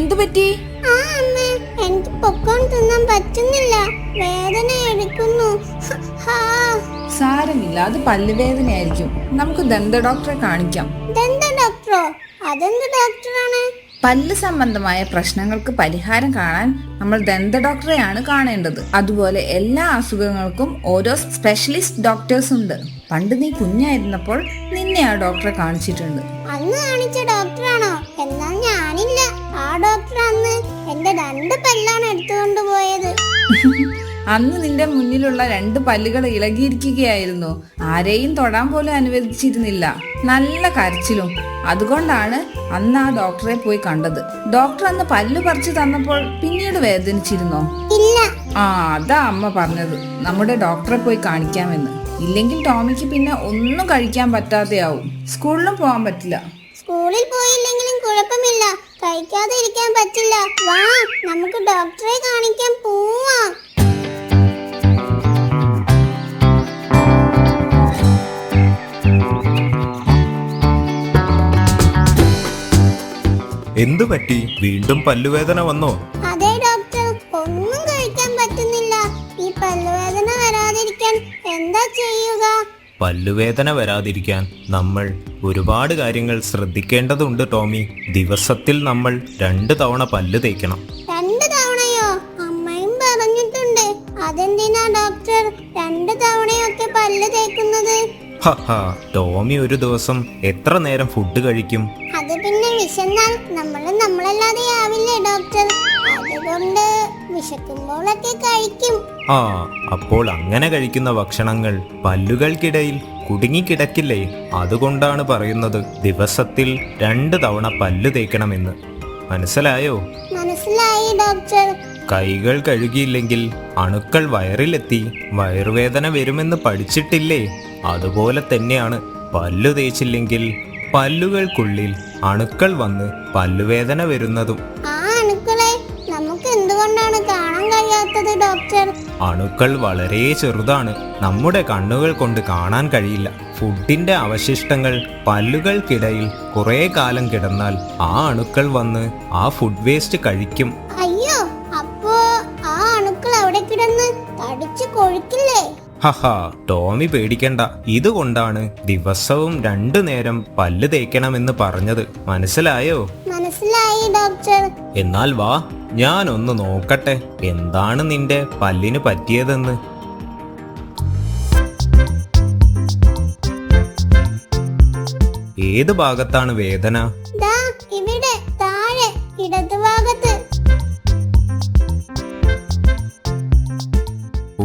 എന്താ പറ്റി? എനിക്ക് പൊക്കോൺ തിന്നാൻ പറ്റുന്നില്ല. വേദന എടുക്കുന്നു. സാരമില്ല അത് പല്ലുവേദനയായിരിക്കും. നമുക്ക് ദന്ത ഡോക്ടറെ കാണിക്കാം. ദന്ത ഡോക്ടറോ? അതെന്ത് ഡോക്ടറാണ്? പല്ല് സംബന്ധമായ പ്രശ്നങ്ങൾക്ക് പരിഹാരം കാണാൻ നമ്മൾ ദന്ത ഡോക്ടറെയാണ് കാണേണ്ടത്. അതുപോലെ എല്ലാ അസുഖങ്ങൾക്കും ഓരോ സ്പെഷ്യലിസ്റ്റ് ഡോക്ടേഴ്സ് ഉണ്ട്. പണ്ട് നീ കുഞ്ഞായിരുന്നപ്പോൾ നിന്നെ ആ ഡോക്ടറെ കാണിച്ചിട്ടുണ്ട്. അന്ന് കാണിച്ച ഡോക്ടറാണോ? എന്നാൽ ഞാനില്ല. ആ ഡോക്ടർ അന്ന് എന്റെ രണ്ട് പല്ലാണ് എടുത്തുകൊണ്ട് പോയത്. അന്ന് നിന്റെ മുന്നിലുള്ള രണ്ട് പല്ലുകൾ ഇളകിയിരിക്കുകയായിരുന്നു. ആരെയും തൊടാൻ പോലും അനുവദിച്ചിരുന്നില്ല. നല്ല കരച്ചിലും. അതുകൊണ്ടാണ് അന്ന് ആ ഡോക്ടറെ പോയി കണ്ടത്. ഡോക്ടർ അന്ന് പല്ല് പറിച്ചു തന്നപ്പോൾ പിന്നീട് വേദനിച്ചിരുന്നോ? ആ അതാ അമ്മ പറഞ്ഞത്. നമ്മുടെ ഡോക്ടറെ പോയി കാണിക്കാമെന്ന്. ഇല്ലെങ്കിൽ ടോമിക്ക് പിന്നെ ഒന്നും കഴിക്കാൻ പറ്റാതെയാവും. സ്കൂളിലും പോകാൻ പറ്റില്ല. സ്കൂളിൽ പോയില്ലെങ്കിലും കുഴപ്പമില്ല. കഴിക്കാതെ ഇരിക്കാൻ പറ്റില്ല. വാ. പറ്റി വീണ്ടും പല്ലുവേദന വന്നോ? അതെ ഡോക്ടർ ഒന്നും കഴിക്കാൻ പറ്റുന്നില്ല. ഈ പല്ലുവേദന വരാതിരിക്കാൻ എന്താ ചെയ്യുക? പല്ലുവേദന വരാതിരിക്കാൻ നമ്മൾ ഒരുപാട് കാര്യങ്ങൾ ശ്രദ്ധിക്കേണ്ടതുണ്ട് ടോമി. ദിവസത്തിൽ നമ്മൾ രണ്ട് തവണ പല്ല് തേക്കണം. രണ്ട് തവണയോ? അമ്മയും പറഞ്ഞിട്ടുണ്ട്. അതെന്തിനാ ഡോക്ടർ രണ്ട് തവണയൊക്കെ പല്ല് തേക്കുന്നത്. ടോമി ഒരു ദിവസം എത്ര നേരം ഫുഡ് കഴിക്കും? വിശന്നാൽ നമ്മൾ നമ്മളല്ലാതെ ആവില്ലേ ഡോക്ടർ അതുകൊണ്ട് വിശക്കുമ്പോഴൊക്കെ കഴിക്കും. ആ അപ്പോൾ അങ്ങനെ കഴിക്കുന്ന ഭക്ഷണങ്ങൾ പല്ലുകൾക്കിടയിൽ കുടുങ്ങിക്കിടക്കില്ലേ? അതുകൊണ്ടാണ് പറയുന്നത് ദിവസത്തിൽ രണ്ട് തവണ പല്ല് തേക്കണമെന്ന്. മനസ്സിലായോ? മനസ്സിലായി ഡോക്ടർ കൈകൾ കഴുകിയില്ലെങ്കിൽ അണുക്കൾ വയറിലെത്തി വയറുവേദന വരുമെന്ന് പഠിച്ചിട്ടില്ലേ? അതുപോലെ തന്നെയാണ് പല്ലു തേച്ചില്ലെങ്കിൽ പല്ലുകൾക്കുള്ളിൽ അണുക്കൾ വന്ന് പല്ലുവേദന വരുന്നതും. ആ അണുക്കളെ നമുക്ക് എന്തുകൊണ്ടാണ് കാണാൻ കഴിയാത്തത് ഡോക്ടർ? അണുക്കൾ വളരെ ചെറുതാണ്. നമ്മുടെ കണ്ണുകൾ കൊണ്ട് കാണാൻ കഴിയില്ല. ഫുഡിന്റെ അവശിഷ്ടങ്ങൾ പല്ലുകൾക്കിടയിൽ കുറേ കാലം കിടന്നാൽ ആ അണുക്കൾ വന്ന് ആ ഫുഡ് വേസ്റ്റ് കഴിക്കും. ഹഹ ടോമി പേടിക്കണ്ട. ഇതുകൊണ്ടാണ് ദിവസവും രണ്ടു നേരം പല്ല് തേക്കണമെന്ന് പറഞ്ഞത്. മനസ്സിലായോ? മനസ്സിലായി ഡോക്ടർ. എന്നാൽ വാ ഞാനൊന്ന് നോക്കട്ടെ. എന്താണ് നിന്റെ പല്ലിന് പറ്റിയതെന്ന്? ഏത് ഭാഗത്താണ് വേദന?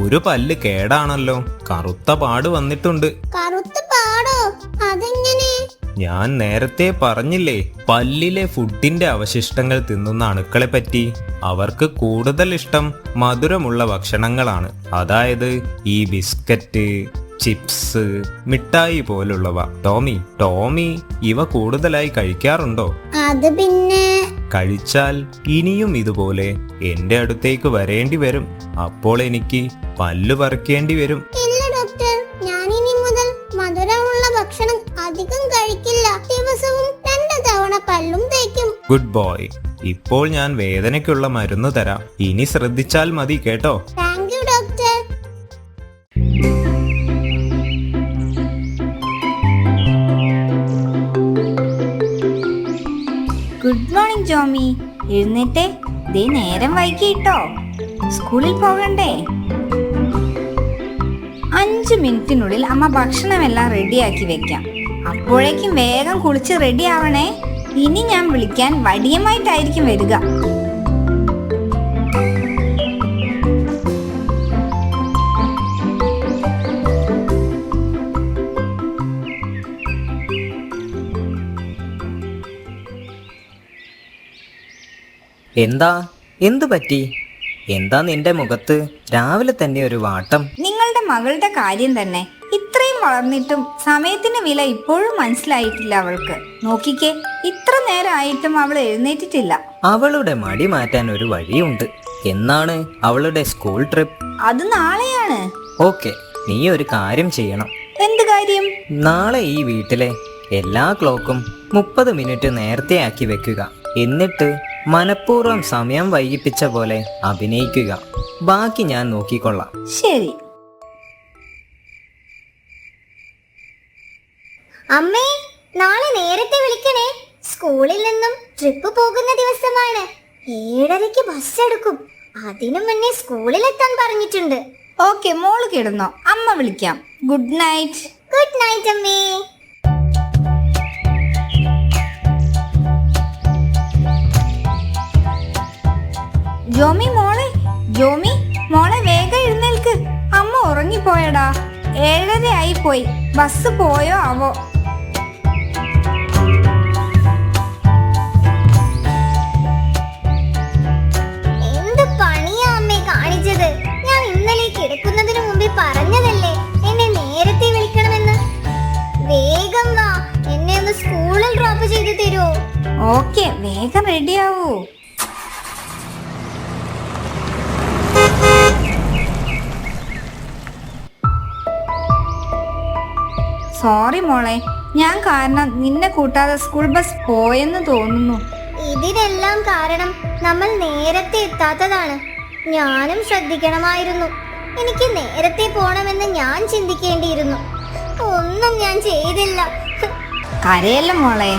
ഒരു പല്ല് കേടാണല്ലോ. കറുത്ത പാട് വന്നിട്ടുണ്ട്. കറുത്ത പാടോ? അതെങ്ങനെ? ഞാൻ നേരത്തെ പറഞ്ഞില്ലേ പല്ലിലെ ഫുഡിന്റെ അവശിഷ്ടങ്ങൾ തിന്നുന്ന അണുക്കളെ പറ്റി. അവർക്ക് കൂടുതൽ ഇഷ്ടം മധുരമുള്ള ഭക്ഷണങ്ങളാണ്. അതായത് ഈ ബിസ്ക്കറ്റ് ചിപ്സ് മിഠായി പോലുള്ളവ. ടോമി ടോമി ഇവ കൂടുതലായി കഴിക്കാറുണ്ടോ? അത് പിന്നെ കഴിച്ചാൽ ഇനിയും ഇതുപോലെ എന്റെ അടുത്തേക്ക് വരേണ്ടി വരും. അപ്പോൾ എനിക്ക് പല്ല് പറിക്കേണ്ടി വരും. ഇല്ല ഡോക്ടർ. ഞാൻ ഇനി മുതൽ മധുരമുള്ള ഭക്ഷണം അധികം കഴിക്കില്ല. ദിവസവും രണ്ട് തവണ പല്ലും തേക്കും. Good boy. ഇപ്പോൾ ഞാൻ വേദനയ്ക്കുള്ള മരുന്ന് തരാം. ഇനി ശ്രദ്ധിച്ചാൽ മതി കേട്ടോ? ജോമി എഴുന്നേറ്റേ ദേ നേരം വൈകിട്ടോ. സ്കൂളിൽ പോകണ്ടേ? അഞ്ച് മിനിറ്റിനുള്ളിൽ അമ്മ ഭക്ഷണമെല്ലാം റെഡിയാക്കി വെക്കാം. അപ്പോഴേക്കും വേഗം കുളിച്ച് റെഡിയാവണേ. ഇനി ഞാൻ വിളിക്കാൻ വടിയമായിട്ടായിരിക്കും വരിക. എന്താ? എന്തു പറ്റി? എന്താ നിന്റെ മുഖത്ത്? രാവിലെ തന്നെ ഒരു വാട്ടം. നിങ്ങളുടെ മകളുടെ കാര്യം തന്നെ. ഇത്രയും വളർന്നിട്ടും സമയത്തിന്റെ വില ഇപ്പോഴും മനസ്സിലായിട്ടില്ല അവൾക്ക്. നോക്കിക്കേ ഇത്ര നേരമായിട്ടും അവൾ എഴുന്നേറ്റിട്ടില്ല. അവളുടെ മടി മാറ്റാൻ ഒരു വഴിയുണ്ട്. എന്നാണ് അവളുടെ സ്കൂൾ ട്രിപ്പ്. അത് നാളെയാണ്. ഓക്കെ നീ ഒരു കാര്യം ചെയ്യണം. എന്ത് കാര്യം? നാളെ ഈ വീട്ടിലെ എല്ലാ ക്ലോക്കും മുപ്പത് മിനിറ്റ് നേരത്തെ ആക്കി വെക്കുക. എന്നിട്ട് മനഃപൂർവം സമയം വൈകിപ്പിച്ച പോലെ അഭിനയിക്കുക. ബാക്കി ഞാൻ നോക്കിക്കൊള്ളാം. ശരി. അമ്മേ നാളെ നേരത്തെ വിളിക്കണേ. സ്കൂളിൽ നിന്നും ട്രിപ്പ് പോകുന്ന ദിവസമാണ്. ഏഴരയ്ക്ക് ബസ് എടുക്കും. അതിനു മുന്നേ സ്കൂളിൽ എത്താൻ പറഞ്ഞിട്ടുണ്ട്. ഓക്കെ മോൾ കിടന്നോ. അമ്മ വിളിക്കാം. ഗുഡ് നൈറ്റ് ഗുഡ് നൈറ്റ് അമ്മേ. ജോമി മോളെ ജോമി മോളെ വേഗം എഴുന്നേൽക്ക്. അമ്മ ഉറങ്ങിപ്പോയടാ. ഏഴര ആയി പോയി. ബസ് പോയോ ആവോ എന്ത് പണിയാ അമ്മേ കാണിച്ചത്? ഞാൻ ഇന്നലെ കിടക്കുന്നതിന് മുമ്പേ പറഞ്ഞതല്ലേ എന്നെ നേരത്തെ വിളിക്കണമെന്ന്? വേഗം വാ. എന്നെ ഒന്ന് സ്കൂളിൽ ഡ്രോപ്പ് ചെയ്ത് തരുമോ ഓക്കെ വേഗം റെഡിയാവൂ. സോറി മോളെ. ഞാൻ കാരണം നിന്നെ കൂട്ടാതെ സ്കൂൾ ബസ് പോയെന്ന് തോന്നുന്നു. ഇതിനെല്ലാം കാരണം നമ്മൾ നേരത്തെ എത്താത്തതാണ്. ഞാനും ശ്രദ്ധിക്കണമായിരുന്നു. എനിക്ക് നേരത്തെ പോണമെന്ന് ഞാൻ ചിന്തിക്കേണ്ടിയിരുന്നു. ഒന്നും ഞാൻ ചെയ്തില്ല. കരയല്ല മോളെ?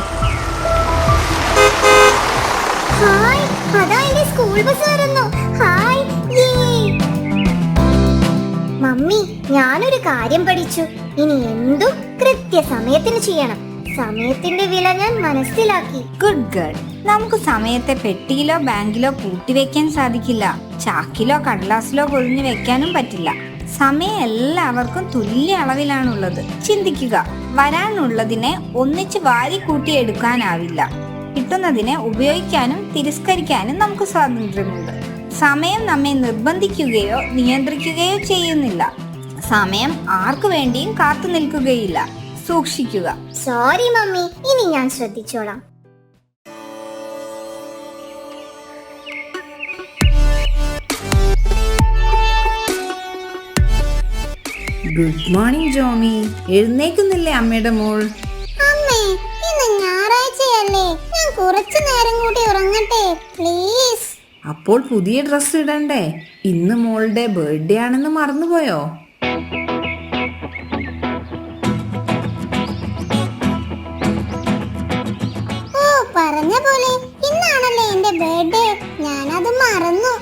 ഹായ് അതാ എന്റെ സ്കൂൾ ബസ് വരുന്നു. ഹായ്. മമ്മി ഞാനൊരു കാര്യം പഠിച്ചു. ഇനി എന്തും കൃത്യസമയത്തിന് ചെയ്യണം. സമയത്തിന്റെ വില ഞാൻ മനസ്സിലാക്കി. ഗുഡ് ഗേൾ നമുക്ക് സമയത്തെ പെട്ടിയിലോ ബാങ്കിലോ കൂട്ടിവെക്കാൻ സാധിക്കില്ല. ചാക്കിലോ കടലാസിലോ കൊഴിഞ്ഞു വെക്കാനും പറ്റില്ല. സമയം എല്ലാവർക്കും തുല്യ അളവിലാണുള്ളത്. ചിന്തിക്കുക. വരാനുള്ളതിനെ ഒന്നിച്ച് വാരി കൂട്ടിയെടുക്കാനാവില്ല കിട്ടുന്നതിനെ ഉപയോഗിക്കാനും തിരസ്കരിക്കാനും നമുക്ക് സ്വാതന്ത്ര്യമുണ്ട്. സമയം നമ്മെ നിർബന്ധിക്കുകയോ നിയന്ത്രിക്കുകയോ ചെയ്യുന്നില്ല. സമയം ആർക്കു വേണ്ടിയും കാത്തു നിൽക്കുകയില്ല. സൂക്ഷിക്കുക. Sorry mummy. ഇനി ഞാൻ ശ്രദ്ധിച്ചോളാം. Good morning Jomy. എഴുന്നേക്കുന്നില്ലേ അമ്മയുടെ മോൾ? അമ്മേ ഇന്ന് ഞായറാഴ്ചയല്ലേ. ഞാൻ കുറച്ചു നേരം കൂടി ഉറങ്ങട്ടെ പ്ലീസ് അപ്പോൾ പുതിയ ഡ്രസ്സ് ഇടണ്ടേ? ഇന്ന് മോളുടെ ബർത്ത്ഡേ ആണെന്ന് മറന്നുപോയോ? മറന്നു.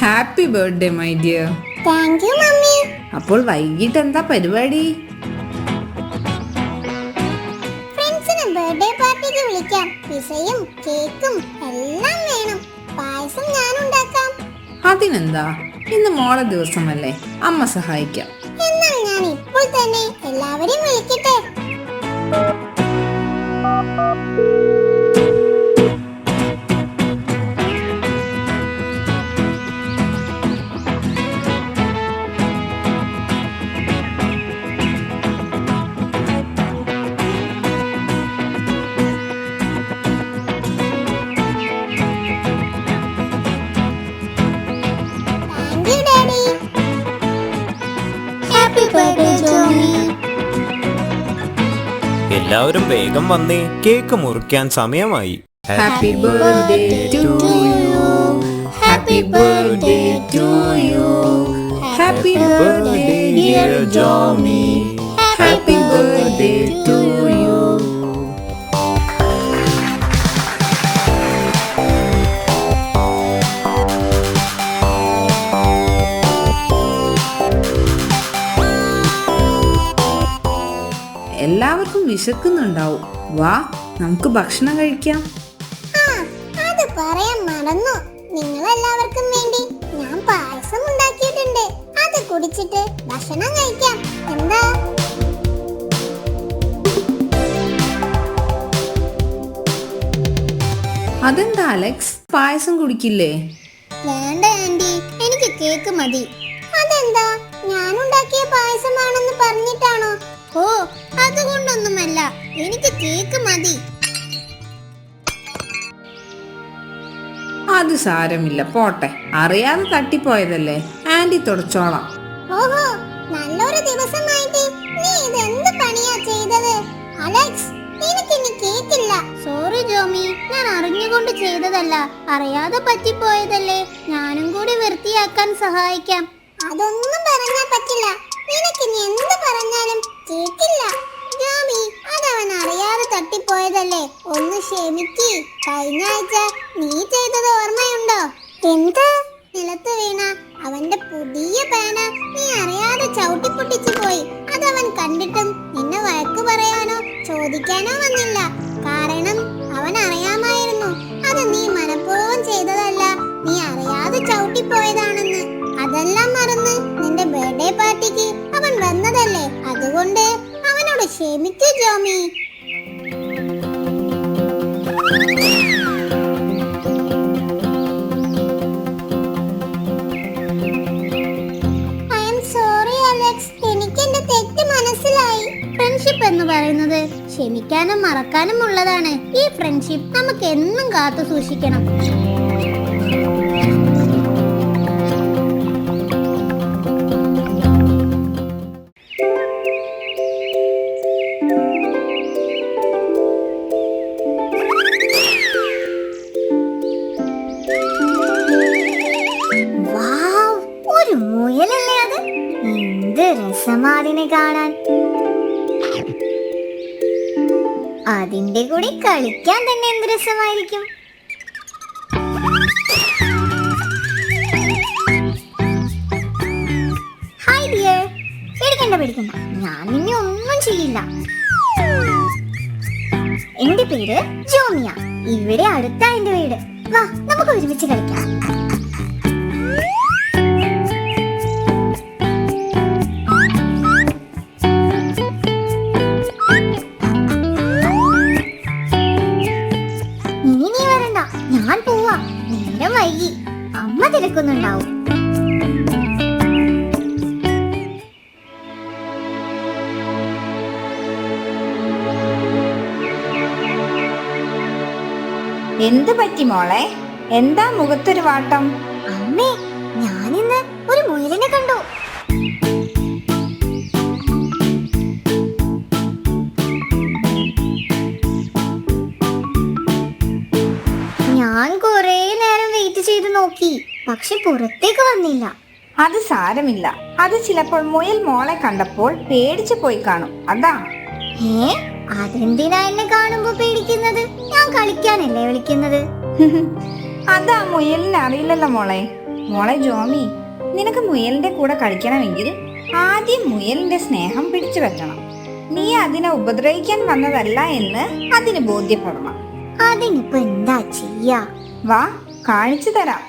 Happy birthday my dear thank you mummy അപ്പോൾ വൈകിട്ട് എന്താ പരിപാടി ഫ്രണ്ട്സിന് ബർത്ത്ഡേ പാർട്ടിക്ക് വിളിക്കാം. പിസയും കേക്കും എല്ലാം വേണം. പായസം ഞാൻ ഉണ്ടാക്കാം. അതിനെന്താ? ഇന്ന് മോളെ ദിവസമല്ലേ? അമ്മ സഹായിക്കാം. എന്നാൽ ഞാൻ ഇപ്പോൾ തന്നെ എല്ലാവരെയും വിളിക്കട്ടെ. എല്ലാവരും വേഗം വന്നേ. കേക്ക് മുറിക്കാൻ സമയമായി. Happy birthday to you happy birthday to you happy birthday dear Jomy happy birthday എല്ലാവർക്കും വിശക്കുന്നുണ്ടാവും. വാ നമുക്ക് ഭക്ഷണം കഴിക്കാം. അത് പറയാൻ മറന്നു. നിങ്ങൾ എല്ലാവർക്കും വേണ്ടി ഞാൻ പായസം ഉണ്ടാക്കിയിട്ടുണ്ട്. അത് കുടിച്ചിട്ട് ഭക്ഷണം കഴിക്കാം. എന്താ? അതെന്താ അലക്സ്? പായസം കുടിക്കില്ലേ? വേണ്ട ആന്റി എനിക്ക് കേക്ക് മതി. അതെന്താ? ഞാൻ ഉണ്ടാക്കിയ പായസമാണെന്ന് പറഞ്ഞിട്ടാണോ? ഓ അതുകൊണ്ടൊന്നുമല്ല. എനിക്ക് കേക്ക് മതി. അത് സാരമില്ല പോട്ടെ. അറിയാതെ തട്ടിപ്പോയതല്ലേ? ആന്റി തുടച്ചോളാം. ഓഹോ നല്ലൊരു ദിവസമായിട്ട് നീ ഇത് എന്ത് പണിയാ ചെയ്തത്? അലക്സ് എനിക്കിനി കേക്കില്ല. സോറി ജോമി. ഞാൻ അറിഞ്ഞുകൊണ്ട് ചെയ്തതല്ല. അറിയാതെ പറ്റിപ്പോയതല്ലേ? ഞാനും കൂടി വൃത്തിയാക്കാൻ സഹായിക്കാം. അതൊന്നും പറഞ്ഞാൽ പറ്റില്ല. നിനക്കിനി എന്ത് പറഞ്ഞാലും കേട്ടില്ല. ജോമി അതവൻ അറിയാതെ തട്ടിപ്പോയതല്ലേ? ഒന്ന് ക്ഷമിക്ക്. കഴിഞ്ഞ ആഴ്ച നീ ചെയ്തത് ഓർമ്മയുണ്ടോ? എന്ത്? നിലത്ത് വീണ അവന്റെ പുതിയ പേന നീ അറിയാതെ ചവിട്ടി പൊട്ടിച്ചു പോയി. അതവൻ കണ്ടിട്ടും നിന്നെ വഴക്ക് പറയാനോ ചോദിക്കാനോ വന്നില്ല. കാരണം അവൻ അറിയാമായിരുന്നു. അത് നീ മനഃപൂർവം ചെയ്തതല്ല. നീ അറിയാതെ ചവിട്ടിപ്പോയതാണെന്ന്. അതെല്ലാം മറന്ന് അതുകൊണ്ട് അവനോട് ക്ഷമിക്കൂ ജോമി. എന്ന് പറയുന്നത് ക്ഷമിക്കാനും മറക്കാനും ഉള്ളതാണ്. ഈ ഫ്രണ്ട്ഷിപ്പ് നമുക്ക് എന്നും കാത്തു സൂക്ഷിക്കണം. മുയലല്ലേ അത്? എന്ത് രസമാതിനെ കാണാൻ. അതിന്റെ കൂടെ കളിക്കാൻ തന്നെ എന്ത് രസമായിരിക്കും? ഹായ് ഡിയർ പേടിക്കണ്ട പേടിക്കണ്ട. ഞാൻ നിന്നെ ഒന്നും ചെയ്യില്ല. എന്റെ പേര് ജോമിയ. ഇവിടെ അടുത്ത എന്റെ വീട്. വാ നമുക്ക് ഒരുമിച്ച് കളിക്കാം. എന്ത് പറ്റി മോളെ? എന്താ മുഖത്തൊരു വാട്ടം? അമ്മേ ഞാനിന്ന് ഒരു മുയലിനെ കണ്ടു. ഞാൻ കുറേ നേരം വെയിറ്റ് ചെയ്ത് നോക്കി പക്ഷെ പുറത്തേക്ക് വന്നില്ല. അത് സാരമില്ല. അത് ചിലപ്പോൾ മുയൽ മോളെ കണ്ടപ്പോൾ പേടിച്ചു പോയി കാണും. അതാ. ഏ അതെന്തിനാ എന്നെ കാണുമ്പോ പേടിക്കുന്നത്? ഞാൻ കളിക്കാനല്ലേ വിളിക്കുന്നത്? അതാ മുയലിന് അറിയില്ലല്ലോ മോളെ. മോളെ ജോമി നിനക്ക് മുയലിന്റെ കൂടെ കളിക്കണമെങ്കിൽ ആദ്യം മുയലിന്റെ സ്നേഹം പിടിച്ചു പറ്റണം നീ അതിനെ ഉപദ്രവിക്കാൻ വന്നതല്ല എന്ന് അതിന് ബോധ്യപ്പെടണം. അതിനിപ്പോ എന്താ ചെയ്യാ? വാ കാണിച്ചു തരാം.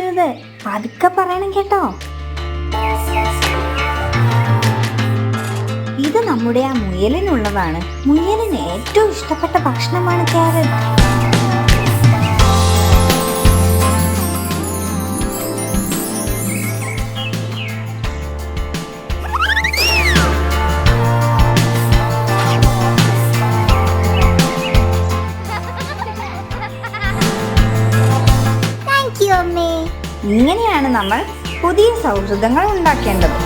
സംസാരിക്കരുത് പതുക്കെ പറയണം കേട്ടോ. ഇത് നമ്മുടെ ആ മുയലിനുള്ളതാണ്. മുയലിന് ഏറ്റവും ഇഷ്ടപ്പെട്ട ഭക്ഷണമാണ് ക്യാരറ്റ്. നമ്മൾ പുതിയ സൗഹൃദങ്ങൾ ഉണ്ടാക്കേണ്ടത്